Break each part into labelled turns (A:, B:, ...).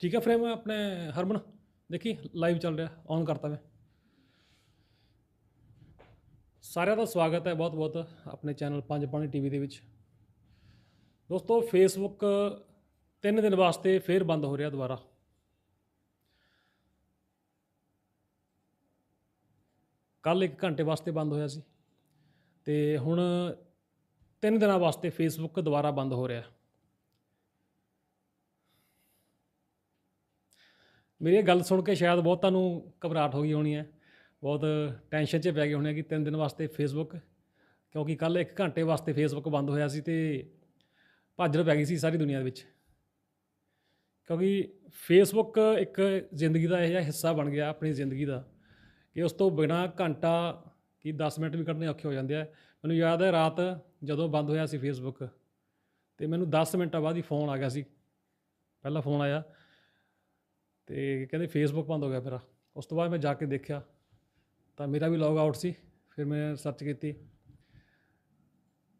A: ਠੀਕ ਹੈ ਫਰੇਮ ਆਪਣੇ ਹਰਮਨ? ਦੇਖੀ ਲਾਈਵ ਚੱਲ ਰਿਹਾ ਔਨ ਕਰਤਾ ਮੈਂ। ਸਾਰਿਆਂ ਦਾ ਸਵਾਗਤ ਹੈ ਬਹੁਤ ਬਹੁਤ ਆਪਣੇ ਚੈਨਲ ਪੰਜ ਪਾਣੀ ਟੀਵੀ ਦੇ ਵਿੱਚ। ਦੋਸਤੋ ਫੇਸਬੁੱਕ ਤਿੰਨ ਦਿਨ ਵਾਸਤੇ ਫੇਰ ਬੰਦ ਹੋ ਰਿਹਾ ਦੁਬਾਰਾ। ਕੱਲ 1 ਘੰਟੇ ਵਾਸਤੇ ਬੰਦ ਹੋਇਆ ਸੀ। ਤੇ ਹੁਣ ਤਿੰਨ ਦਿਨਾਂ ਵਾਸਤੇ ਫੇਸਬੁੱਕ ਦੁਬਾਰਾ ਬੰਦ ਹੋ ਰਿਹਾ। ਮੇਰੀ ਇਹ ਗੱਲ ਸੁਣ ਕੇ ਸ਼ਾਇਦ ਬਹੁਤਾਂ ਨੂੰ ਘਬਰਾਹਟ ਹੋ ਗਈ ਹੋਣੀ ਹੈ। ਬਹੁਤ ਟੈਨਸ਼ਨ 'ਚ ਪੈ ਗਏ ਹੋਣੇ ਕਿ ਤਿੰਨ ਦਿਨ ਵਾਸਤੇ ਫੇਸਬੁੱਕ ਕਿਉਂਕਿ ਕੱਲ 1 ਘੰਟੇ ਵਾਸਤੇ ਫੇਸਬੁੱਕ ਬੰਦ ਹੋਇਆ ਸੀ ਤੇ ਭਾਜੜ ਪੈ ਗਈ ਸੀ ਸਾਰੀ ਦੁਨੀਆ ਦੇ ਵਿੱਚ। ਕਿਉਂਕਿ ਫੇਸਬੁੱਕ ਇੱਕ ਜ਼ਿੰਦਗੀ ਦਾ ਇਹ ਜਿਹਾ ਹਿੱਸਾ ਬਣ ਗਿਆ ਆਪਣੀ ਜ਼ਿੰਦਗੀ ਦਾ ਕਿ ਉਸ ਤੋਂ ਬਿਨਾ ਘੰਟਾ ਕਿ 10 ਮਿੰਟ ਵੀ ਕੱਢਣੇ ਔਖੇ ਹੋ ਜਾਂਦੇ ਆ। ਮੈਨੂੰ ਯਾਦ ਹੈ ਰਾਤ ਜਦੋਂ ਬੰਦ ਹੋਇਆ ਸੀ ਫੇਸਬੁੱਕ ਤੇ ਮੈਨੂੰ 10 ਮਿੰਟਾਂ ਬਾਅਦ ਹੀ ਫੋਨ ਆ ਗਿਆ ਸੀ। ਪਹਿਲਾ ਫੋਨ ਆਇਆ ਤੇ ਕਹਿੰਦੇ ਫੇਸਬੁੱਕ ਬੰਦ ਹੋ ਗਿਆ ਮੇਰਾ। ਉਸ ਤੋਂ ਬਾਅਦ ਮੈਂ ਜਾ ਕੇ ਦੇਖਿਆ, ਤਾਂ ਮੇਰਾ ਵੀ ਲੌਗ ਆਊਟ ਸੀ, ਫਿਰ ਮੈਂ ਸਰਚ ਕੀਤੀ।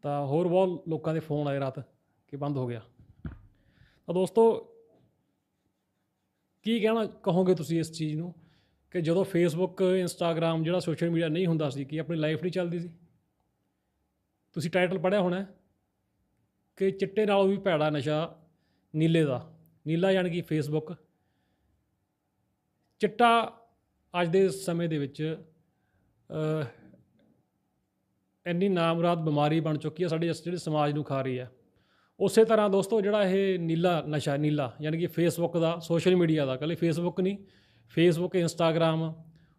A: ਤਾਂ ਹੋਰ ਬਹੁਤ ਲੋਕਾਂ ਦੇ ਫੋਨ ਆਏ ਰਾਤ, ਕਿ ਬੰਦ ਹੋ ਗਿਆ। ਤਾਂ ਦੋਸਤੋ, ਕੀ ਕਹਿਣਾ ਕਹੋਗੇ ਤੁਸੀਂ ਇਸ ਚੀਜ਼ ਨੂੰ? ਕਿ ਜਦੋਂ ਫੇਸਬੁੱਕ ਇੰਸਟਾਗ੍ਰam ਜਿਹੜਾ ਸੋਸ਼ਲ ਮੀਡੀਆ ਨਹੀਂ ਹੁੰਦਾ ਸੀ, ਕਿ ਆਪਣੀ ਲਾਈਫ ਨਹੀਂ ਚੱਲਦੀ ਸੀ? ਤੁਸੀਂ ਟਾਈਟਲ ਪੜ੍ਹਿਆ ਹੋਣਾ ਕਿ ਚਿੱਟੇ ਨਾਲੋਂ ਵੀ ਭੈੜਾ ਨਸ਼ਾ ਨੀਲੇ ਦਾ। ਨੀਲਾ ਯਾਨੀ ਕਿ ਫੇਸਬੁੱਕ ਚਿੱਟਾ ਅੱਜ ਦੇ ਸਮੇਂ ਦੇ ਵਿੱਚ ਇੰਨੀ ਨਾਮਰਾਦ ਬਿਮਾਰੀ ਬਣ ਚੁੱਕੀ ਹੈ, ਸਾਡੇ ਇਸ ਜਿਹੜੇ ਸਮਾਜ ਨੂੰ ਖਾ ਰਹੀ ਹੈ। ਉਸੇ ਤਰ੍ਹਾਂ ਦੋਸਤੋ, ਜਿਹੜਾ ਇਹ ਨੀਲਾ ਨਸ਼ਾ, ਨੀਲਾ, ਯਾਨੀ ਕਿ ਫੇਸਬੁੱਕ ਦਾ ਸੋਸ਼ਲ ਮੀਡੀਆ ਦਾ ਕੱਲੇ ਫੇਸਬੁੱਕ ਨਹੀਂ ਫੇਸਬੁੱਕ ਇੰਸਟਾਗ੍ਰam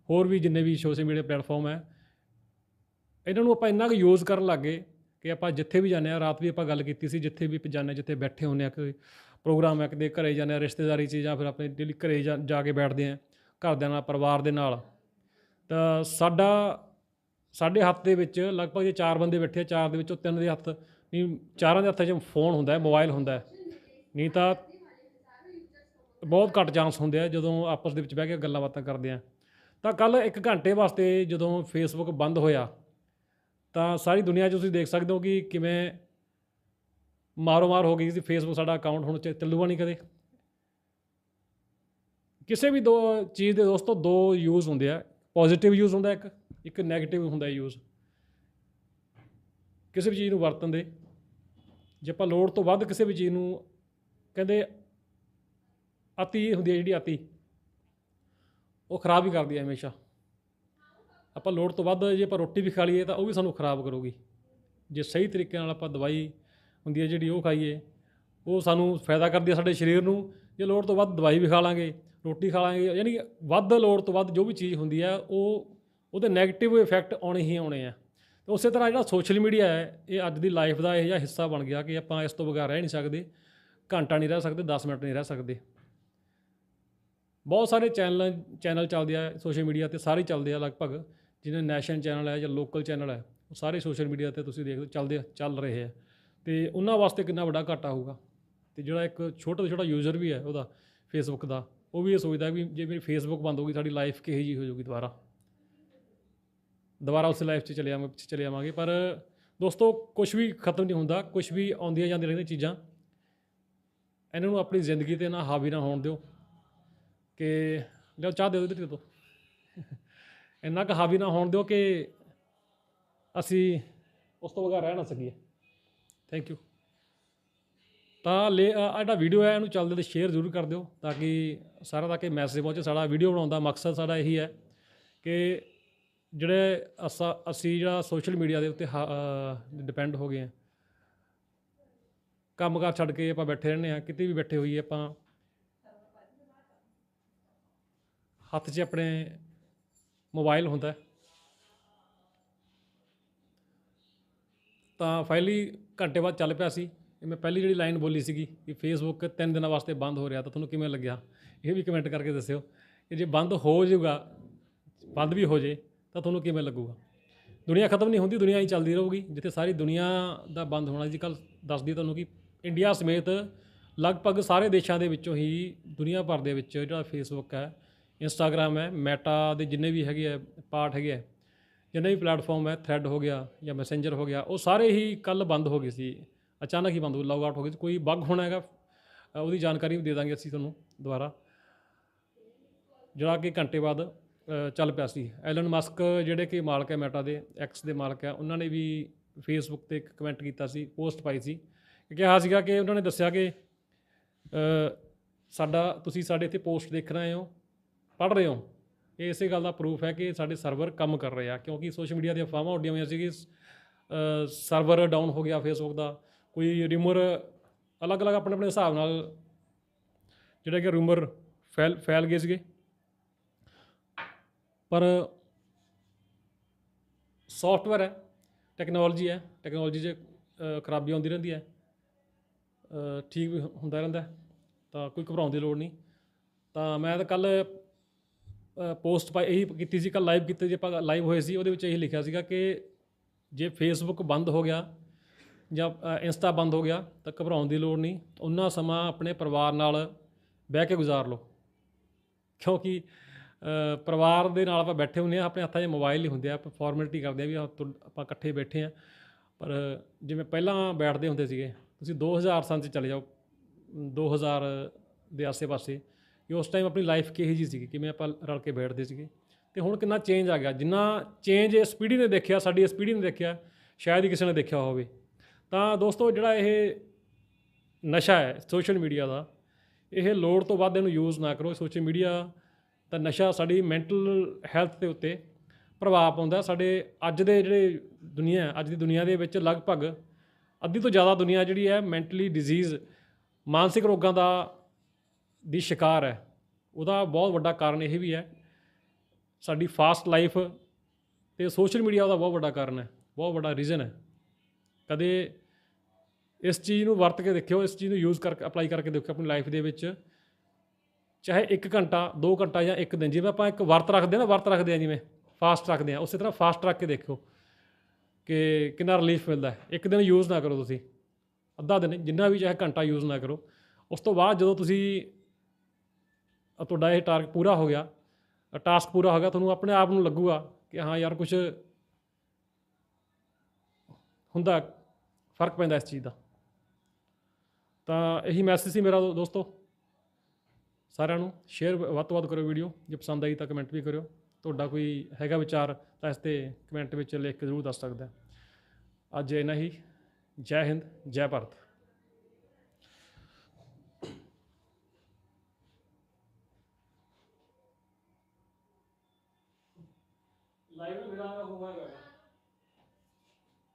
A: ਹੋਰ ਵੀ ਜਿੰਨੇ ਵੀ ਸੋਸ਼ਲ ਮੀਡੀਆ ਪਲੇਟਫਾਰਮ ਹੈ, ਇਹਨਾਂ ਨੂੰ ਆਪਾਂ ਇੰਨਾ ਕੁ ਯੂਜ਼ ਕਰਨ ਲੱਗੇ ਕਿ ਆਪਾਂ ਜਿੱਥੇ ਵੀ ਜਾਂਦੇ ਆ ਰਾਤ ਵੀ ਆਪਾਂ ਗੱਲ ਕੀਤੀ ਸੀ, ਜਿੱਥੇ ਵੀ ਜਾਂਦੇ ਜਿੱਥੇ ਬੈਠੇ ਹੁੰਦੇ ਆ ਕੋਈ ਪ੍ਰੋਗਰਾਮ ਹੈ, ਕਿਤੇ ਘਰੇ ਜਾਂਦੇ ਆ ਰਿਸ਼ਤੇਦਾਰੀ 'ਚ ਜਾਂ ਫਿਰ ਆਪਣੇ ਡੇਲੀ ਘਰੇ ਜਾ ਜਾ ਕੇ ਬੈਠਦੇ ਆ ਘਰਦਿਆਂ ਨਾਲ, ਪਰਿਵਾਰ ਦੇ ਨਾਲ। ਤਾਂ ਸਾਡਾ, ਸਾਡੇ ਹੱਥ ਦੇ ਵਿੱਚ ਲਗਭਗ ਜੇ ਚਾਰ ਬੰਦੇ ਬੈਠੇ ਆ, ਚਾਰ ਦੇ ਵਿੱਚੋਂ ਤਿੰਨ ਦੇ ਹੱਥ, ਨਹੀਂ, ਚਾਰਾਂ ਦੇ ਹੱਥਾਂ 'ਚ ਫੋਨ ਹੁੰਦਾ ਹੈ ਮੋਬਾਈਲ ਹੁੰਦਾ ਹੈ। ਨਹੀਂ ਤਾਂ ਬਹੁਤ ਘੱਟ ਚਾਂਸ ਹੁੰਦੇ ਆ ਜਦੋਂ ਆਪਸ ਦੇ ਵਿੱਚ ਬਹਿ ਕੇ ਗੱਲਾਂ ਬਾਤਾਂ ਕਰਦੇ ਆ। ਤਾਂ ਕੱਲ 1 ਘੰਟੇ ਵਾਸਤੇ ਜਦੋਂ ਫੇਸਬੁੱਕ ਬੰਦ ਹੋਇਆ, ਤਾਂ ਸਾਰੀ ਦੁਨੀਆ 'ਚ ਤੁਸੀਂ ਦੇਖ ਸਕਦੇ ਹੋ ਕਿ ਕਿਵੇਂ ਮਾਰੋ ਮਾਰ ਹੋ ਗਈ ਸੀ ਫੇਸਬੁੱਕ ਸਾਡਾ ਅਕਾਊਂਟ ਹੁਣ ਚ- ਚੱਲੂਗਾ ਨਹੀਂ ਕਦੇ। ਕਿਸੇ ਵੀ ਦੋ ਚੀਜ਼ ਦੇ ਦੋਸਤੋ, ਦੋ ਯੂਜ਼ ਹੁੰਦੇ ਆ। ਪੋਜ਼ਿਟਿਵ ਯੂਜ਼ ਹੁੰਦਾ ਇੱਕ ਇੱਕ 네ਗੇਟਿਵ ਹੁੰਦਾ ਯੂਜ਼ ਕਿਸੇ ਵੀ ਚੀਜ਼ ਨੂੰ ਵਰਤਣ ਦੇ। ਜੇ ਆਪਾਂ ਲੋੜ ਤੋਂ ਵੱਧ ਕਿਸੇ ਵੀ ਚੀਜ਼ ਨੂੰ ਕਹਿੰਦੇ ਅਤੀ ਹੁੰਦੀ ਹੈ ਜਿਹੜੀ ਅਤੀ, ਉਹ ਖਰਾਬ ਹੀ ਕਰਦੀ ਹੈ ਹਮੇਸ਼ਾ। ਆਪਾਂ ਲੋੜ ਤੋਂ ਵੱਧ ਜੇ ਆਪਾਂ ਰੋਟੀ ਵੀ ਖਾ ਲਈਏ ਤਾਂ ਉਹ ਵੀ ਸਾਨੂੰ ਖਰਾਬ ਕਰੂਗੀ। ਜੇ ਸਹੀ ਤਰੀਕੇ ਨਾਲ ਆਪਾਂ ਦਵਾਈ ਹੁੰਦੀ ਹੈ ਜਿਹੜੀ ਉਹ ਖਾਈਏ, ਉਹ ਸਾਨੂੰ ਫਾਇਦਾ ਕਰਦੀ ਹੈ ਸਾਡੇ ਸਰੀਰ ਨੂੰ। ਜੇ ਲੋੜ ਤੋਂ ਵੱਧ ਦਵਾਈ ਵੀ ਖਾ ਲਾਂਗੇ ਰੋਟੀ ਖਾ ਲਾਂਗੇ, ਯਾਨੀ ਕਿ ਵੱਧ ਲੋੜ ਤੋਂ ਵੱਧ ਜੋ ਵੀ ਚੀਜ਼ ਹੁੰਦੀ ਹੈ ਉਹ, ਉਹਦੇ 네ਗੇਟਿਵ ਇਫੈਕਟ ਆਉਣੇ ਹੀ ਆਉਣੇ ਆ। ਤੇ ਉਸੇ ਤਰ੍ਹਾਂ ਜਿਹੜਾ ਸੋਸ਼ਲ ਮੀਡੀਆ ਹੈ, ਇਹ ਅੱਜ ਦੀ ਲਾਈਫ ਦਾ ਇਹ ਜਿਹਾ ਹਿੱਸਾ ਬਣ ਗਿਆ ਕਿ ਆਪਾਂ ਇਸ ਤੋਂ ਬਗੈਰ ਰਹਿ ਨਹੀਂ ਸਕਦੇ, ਘੰਟਾ ਨਹੀਂ ਰਹਿ ਸਕਦੇ 10 ਮਿੰਟ ਨਹੀਂ ਰਹਿ ਸਕਦੇ। ਬਹੁਤ ਸਾਰੇ ਚੈਨਲ ਚੈਨਲ ਚੱਲਦੇ ਆ ਸੋਸ਼ਲ ਮੀਡੀਆ ਤੇ, ਸਾਰੇ ਚੱਲਦੇ ਆ ਲਗਭਗ, ਜਿਵੇਂ ਨੈਸ਼ਨਲ ਚੈਨਲ ਹੈ ਜਾਂ ਲੋਕਲ ਚੈਨਲ ਹੈ, ਉਹ ਸਾਰੇ ਸੋਸ਼ਲ ਮੀਡੀਆ ਤੇ ਤੁਸੀਂ ਦੇਖਦੇ ਚੱਲਦੇ ਚੱਲ ਰਹੇ ਆ। ਤੇ ਉਹਨਾਂ ਵਾਸਤੇ ਕਿੰਨਾ ਵੱਡਾ ਘਾਟਾ ਹੋਊਗਾ, ਤੇ ਜਿਹੜਾ ਇੱਕ ਛੋਟਾ ਤੋਂ ਛੋਟਾ ਯੂਜ਼ਰ ਵੀ ਹੈ ਉਹਦਾ ਫੇਸਬੁੱਕ ਦਾ ਉਹ ਵੀ ਇਹ ਸੋਚਦਾ ਵੀ ਜੇ ਮੇਰੀ ਫੇਸਬੁੱਕ ਬੰਦ ਹੋ ਗਈ, ਸਾਡੀ ਲਾਈਫ ਕਿਹੋ ਜਿਹੀ ਹੋ ਜਾਊਗੀ ਦੁਬਾਰਾ। ਦੁਬਾਰਾ ਉਸ ਲਾਈਫ 'ਚ ਚਲੇ ਆਵਾਂਗੇ ਪਿੱਛੇ ਚਲੇ ਆਵਾਂਗੇ ਪਰ ਦੋਸਤੋ ਕੁਝ ਵੀ ਖਤਮ ਨਹੀਂ ਹੁੰਦਾ ਕੁਝ ਵੀ ਆਉਂਦੀਆਂ ਜਾਂਦੀਆਂ ਰਹਿੰਦੀਆਂ ਚੀਜ਼ਾਂ। ਇਹਨਾਂ ਨੂੰ ਆਪਣੀ ਜ਼ਿੰਦਗੀ ਤੇ ਨਾ ਹਾਵੀ ਨਾ ਹੋਣ ਦਿਓ। ਕਿ ਲਿਓ ਚਾਹ ਦੇ ਦਿਓ ਤੋਂ। ਇੰਨਾ ਕੁ ਹਾਵੀ ਨਾ ਹੋਣ ਦਿਓ ਕਿ ਅਸੀਂ ਉਸ ਤੋਂ ਬਗੈਰ ਰਹਿ ਨਾ ਸਕੀਏ। ਥੈਂਕ ਯੂ ਤਾਂ ਲੈ ਜਿਹੜਾ ਵੀਡੀਓ ਹੈ, ਇਹਨੂੰ ਚੱਲਦੇ ਤੇ ਸ਼ੇਅਰ ਜ਼ਰੂਰ ਕਰ ਦਿਓ ਤਾਂ ਕਿ ਸਾਰਾ ਤੱਕ ਇਹ ਮੈਸੇਜ ਪਹੁੰਚੇ। ਸਾਡਾ ਵੀਡੀਓ ਬਣਾਉਣ ਦਾ ਮਕਸਦ ਸਾਡਾ ਇਹੀ ਹੈ ਕਿ ਜਿਹੜੇ ਅਸਾਂ, ਅਸੀਂ ਜਿਹੜਾ ਸੋਸ਼ਲ ਮੀਡੀਆ ਦੇ ਉੱਤੇ ਡਿਪੈਂਡ ਹੋ ਗਏ ਆ ਕੰਮਕਾਰ ਛੱਡ ਕੇ ਆਪਾਂ ਬੈਠੇ ਰਹਿੰਦੇ ਆ ਕਿਤੇ ਵੀ ਬੈਠੇ ਹੋਈਏ ਆਪਾਂ, ਹੱਥ 'ਚ ਆਪਣੇ ਮੋਬਾਈਲ ਹੁੰਦਾ ਤਾਂ ਫਾਈਲੀ ਘੰਟੇ ਬਾਅਦ ਚੱਲ ਪਿਆ ਸੀ। ਇਹ ਮੈਂ ਪਹਿਲੀ ਜਿਹੜੀ ਲਾਈਨ ਬੋਲੀ ਸੀਗੀ ਕਿ ਫੇਸਬੁੱਕ ਤਿੰਨ ਦਿਨਾਂ ਵਾਸਤੇ ਬੰਦ ਹੋ ਰਿਹਾ, ਤਾਂ ਤੁਹਾਨੂੰ ਕਿਵੇਂ ਲੱਗਿਆ? ਇਹ ਵੀ ਕਮੈਂਟ ਕਰਕੇ ਦੱਸਿਓ ਕਿ ਜੇ ਬੰਦ ਹੋ ਜਾਊਗਾ, ਬੰਦ ਵੀ ਹੋ ਜੇ, ਤਾਂ ਤੁਹਾਨੂੰ ਕਿਵੇਂ ਲੱਗੂਗਾ? ਦੁਨੀਆ ਖਤਮ ਨਹੀਂ ਹੁੰਦੀ, ਦੁਨੀਆ ਹੀ ਚੱਲਦੀ ਰਹੂਗੀ, ਜਿੱਥੇ ਸਾਰੀ ਦੁਨੀਆ ਦਾ ਬੰਦ ਹੋਣਾ ਜੀ। ਕੱਲ ਦੱਸਦੀ ਤੁਹਾਨੂੰ ਕਿ ਇੰਡੀਆ ਸਮੇਤ ਲਗਭਗ ਸਾਰੇ ਦੇਸ਼ਾਂ ਦੇ ਵਿੱਚੋਂ ਹੀ ਦੁਨੀਆ ਭਰ ਦੇ ਵਿੱਚ ਜਿਹੜਾ ਫੇਸਬੁੱਕ ਹੈ ਇੰਸਟਾਗ੍ਰam ਹੈ ਮੈਟਾ ਦੇ ਜਿੰਨੇ ਵੀ ਹੈਗੇ ਆ ਪਾਰਟ ਹੈਗੇ ਆ, ਜਿੰਨੇ ਵੀ ਪਲੇਟਫਾਰਮ ਹੈ ਥ੍ਰੈਡ ਹੋ ਗਿਆ ਜਾਂ ਮੈਸੇਂਜਰ ਹੋ ਗਿਆ, ਉਹ ਸਾਰੇ ਹੀ ਕੱਲ ਬੰਦ ਹੋ ਗਏ ਸੀ। ਅਚਾਨਕ ਹੀ ਬੰਦ ਹੋ ਲੌਗ ਆਊਟ ਹੋ ਗਈ, ਕੋਈ ਬੱਗ ਹੋਣਾ ਹੈਗਾ ਉਹਦੀ ਜਾਣਕਾਰੀ ਵੀ ਦੇ ਦਾਂਗੇ ਅਸੀਂ ਤੁਹਾਨੂੰ ਦੁਬਾਰਾ। ਜਿਹੜਾ ਕਿ ਘੰਟੇ ਬਾਅਦ ਚੱਲ ਪਿਆ ਸੀ। ਐਲਨ ਮਸਕ ਜਿਹੜੇ ਕਿ ਮਾਲਕ ਹੈ ਮੈਟਾ ਦੇ ਐਕਸ ਦੇ ਮਾਲਕ ਹੈ, ਉਹਨਾਂ ਨੇ ਵੀ ਫੇਸਬੁੱਕ ਤੇ ਇੱਕ ਕਮੈਂਟ ਕੀਤਾ ਸੀ ਪੋਸਟ ਪਾਈ ਸੀ, ਕਿ ਕਿਹਾ ਸੀਗਾ ਕਿ ਉਹਨਾਂ ਨੇ ਦੱਸਿਆ ਕਿ ਸਾਡਾ, ਤੁਸੀਂ ਸਾਡੇ ਇੱਥੇ ਪੋਸਟ ਦੇਖ ਰਹੇ ਹੋ, ਪੜ੍ਹ ਰਹੇ ਹੋ। ਇਹ ਇਸੇ ਗੱਲ ਦਾ ਪ੍ਰੂਫ ਹੈ ਕਿ ਸਾਡੇ ਸਰਵਰ ਕੰਮ ਕਰ ਰਹੇ ਆ ਕਿਉਂਕਿ ਸੋਸ਼ਲ ਮੀਡੀਆ ਦੀਆਂ ਫਾਰਮਾਂ ਉੱਡੀਆਂ ਹੋਈਆਂ ਸੀ ਕਿ ਸਰਵਰ ਡਾਊਨ ਹੋ ਗਿਆ ਫੇਸਬੁੱਕ ਦਾ। ਕੋਈ ਰਿਮਰ ਅਲੱਗ-ਅਲੱਗ ਆਪਣੇ ਆਪਣੇ ਹਿਸਾਬ ਨਾਲ ਜਿਹੜੇ ਕਿ ਰੂਮਰ ਫੈਲ ਫੈਲ ਗਏ ਸੀਗੇ। ਪਰ ਸੌਫਟਵੇਅਰ ਹੈ ਟੈਕਨੋਲੋਜੀ ਹੈ ਟੈਕਨੋਲੋਜੀ 'ਚ ਖਰਾਬੀ ਆਉਂਦੀ ਰਹਿੰਦੀ ਹੈ। ਠੀਕ ਵੀ ਹੁੰਦਾ ਰਹਿੰਦਾ ਤਾਂ ਕੋਈ ਘਬਰਾਉਣ ਦੀ ਲੋੜ ਨਹੀਂ। ਤਾਂ ਮੈਂ ਤਾਂ ਕੱਲ ਪੋਸਟ ਪਾਈ ਇਹੀ ਕੀਤੀ ਸੀ ਕੱਲ ਲਾਈਵ ਕੀਤੀ ਜੇ ਆਪਾਂ ਲਾਈਵ ਹੋਏ ਸੀ, ਉਹਦੇ ਵਿੱਚ ਇਹੀ ਲਿਖਿਆ ਸੀਗਾ ਕਿ ਜੇ ਫੇਸਬੁੱਕ ਬੰਦ ਹੋ ਗਿਆ ਜਾਂ ਇੰਸਟਾ ਬੰਦ ਹੋ ਗਿਆ ਤਾਂ ਘਬਰਾਉਣ ਦੀ ਲੋੜ ਨਹੀਂ। ਉਹਨਾਂ ਸਮਾਂ ਆਪਣੇ ਪਰਿਵਾਰ ਨਾਲ ਬਹਿ ਕੇ ਗੁਜ਼ਾਰ ਲਓ। ਕਿਉਂਕਿ ਪਰਿਵਾਰ ਦੇ ਨਾਲ ਆਪਾਂ ਬੈਠੇ ਹੁੰਦੇ ਆ ਆਪਣੇ ਹੱਥਾਂ 'ਚ ਮੋਬਾਈਲ ਹੀ ਹੁੰਦੇ ਆ ਆਪਾਂ ਫਾਰਮੈਲਿਟੀ ਕਰਦੇ ਆ ਵੀ ਆਹ ਤੁ- ਆਪਾਂ ਇਕੱਠੇ ਬੈਠੇ ਆ ਪਰ ਜਿਵੇਂ ਪਹਿਲਾਂ ਬੈਠਦੇ ਹੁੰਦੇ ਸੀਗੇ, ਤੁਸੀਂ 2000 ਸਾਲ 'ਚ ਚਲੇ ਜਾਓ 2000 ਦੇ ਆਸੇ-ਪਾਸੇ ਕਿ ਉਸ ਟਾਈਮ ਆਪਣੀ ਲਾਈਫ ਕਿਹੋ ਜੀ ਸੀਗੀ, ਕਿਵੇਂ ਆਪਾਂ ਰਲ ਕੇ ਬੈਠਦੇ ਸੀਗੇ। ਤੇ ਹੁਣ ਕਿੰਨਾ ਚੇਂਜ ਆ ਗਿਆ। ਜਿੰਨਾ ਚੇਂਜ ਇਸ ਪੀੜ੍ਹੀ ਨੇ ਦੇਖਿਆ, ਸਾਡੀ ਇਸ ਪੀੜ੍ਹੀ ਨੇ ਦੇਖਿਆ, ਸ਼ਾਇਦ ਹੀ ਕਿਸੇ ਨੇ ਦੇਖਿਆ ਹੋਵੇ। ਤਾਂ ਦੋਸਤੋ ਜਿਹੜਾ ਇਹ ਨਸ਼ਾ ਹੈ ਸੋਸ਼ਲ ਮੀਡੀਆ ਦਾ, ਇਹ ਲੋੜ ਤੋਂ ਵੱਧ ਇਹਨੂੰ ਯੂਜ਼ ਨਾ ਕਰੋ। ਸੋਸ਼ਲ ਮੀਡੀਆ ਦਾ ਨਸ਼ਾ ਸਾਡੀ ਮੈਂਟਲ ਹੈਲਥ ਦੇ ਉੱਤੇ ਪ੍ਰਭਾਵ ਪਾਉਂਦਾ ਸਾਡੇ ਅੱਜ ਦੇ ਜਿਹੜੇ ਦੁਨੀਆ ਅੱਜ ਦੀ ਦੁਨੀਆ ਦੇ ਵਿੱਚ ਲਗਭਗ ਅੱਧੀ ਤੋਂ ਜ਼ਿਆਦਾ ਦੁਨੀਆ ਜਿਹੜੀ ਹੈ ਮੈਂਟਲੀ ਡਿਜ਼ੀਜ਼ ਮਾਨਸਿਕ ਰੋਗਾਂ ਦਾ ਦੀ ਸ਼ਿਕਾਰ ਹੈ। ਉਹਦਾ ਬਹੁਤ ਵੱਡਾ ਕਾਰਨ ਇਹ ਵੀ ਹੈ। ਸਾਡੀ ਫਾਸਟ ਲਾਈਫ ਤੇ ਸੋਸ਼ਲ ਮੀਡੀਆ ਉਹਦਾ ਬਹੁਤ ਵੱਡਾ ਕਾਰਨ ਹੈ, ਬਹੁਤ ਵੱਡਾ ਰੀਜ਼ਨ ਹੈ। ਕਦੇ ਇਸ ਚੀਜ਼ ਨੂੰ ਵਰਤ ਕੇ ਦੇਖਿਓ, ਇਸ ਚੀਜ਼ ਨੂੰ ਯੂਜ਼ ਕਰਕੇ ਅਪਲਾਈ ਕਰਕੇ ਦੇਖਿਓ ਆਪਣੀ ਲਾਈਫ ਦੇ ਵਿੱਚ। ਚਾਹੇ 1 ਘੰਟਾ 2 ਘੰਟਾ ਜਾਂ 1 ਦਿਨ, ਜਿਵੇਂ ਆਪਾਂ ਇੱਕ ਵਰਤ ਰੱਖਦੇ ਆ ਨਾ, ਵਰਤ ਰੱਖਦੇ ਆ ਜਿਵੇਂ ਫਾਸਟ ਰੱਖਦੇ ਆ ਉਸੇ ਤਰ੍ਹਾਂ ਫਾਸਟ ਰੱਖ ਕੇ ਦੇਖਿਓ ਕਿ ਕਿੰਨਾ ਰਿਲੀਫ ਮਿਲਦਾ ਹੈ। ਇੱਕ ਦਿਨ ਯੂਜ਼ ਨਾ ਕਰੋ ਤੁਸੀਂ, ਅੱਧਾ ਦਿਨ, ਜਿੰਨਾ ਵੀ ਚਾਹੇ ਘੰਟਾ ਯੂਜ਼ ਨਾ ਕਰੋ। ਉਸ ਤੋਂ ਬਾਅਦ ਜਦੋਂ ਤੁਸੀਂ ਤੁਹਾਡਾ ਇਹ ਟਾਰਗੇਟ ਪੂਰਾ ਹੋ ਗਿਆ ਟਾਸਕ ਪੂਰਾ ਹੋ ਗਿਆ, ਤੁਹਾਨੂੰ ਆਪਣੇ ਆਪ ਨੂੰ ਲੱਗੂਗਾ ਕਿ ਹਾਂ ਯਾਰ ਕੁਝ ਹੁੰਦਾ, ਫ਼ਰਕ ਪੈਂਦਾ ਇਸ ਚੀਜ਼ ਦਾ। ਤਾਂ ਇਹੀ ਮੈਸੇਜ ਸੀ ਮੇਰਾ ਦੋਸਤੋ। ਸਾਰਿਆਂ ਨੂੰ ਸ਼ੇਅਰ ਵੱਧ ਤੋਂ ਵੱਧ ਕਰੋ ਵੀਡੀਓ ਜੇ ਪਸੰਦ ਆਈ ਤਾਂ ਕਮੈਂਟ ਵੀ ਕਰਿਓ। ਤੁਹਾਡਾ ਕੋਈ ਹੈਗਾ ਵਿਚਾਰ ਤਾਂ ਇਸ ਤੇ ਕਮੈਂਟ ਵਿੱਚ ਲਿਖ ਕੇ ਜ਼ਰੂਰ ਦੱਸ ਸਕਦਾ। ਅੱਜ ਇਹਨਾਂ ਹੀ। ਜੈ ਹਿੰਦ, ਜੈ ਭਾਰਤ।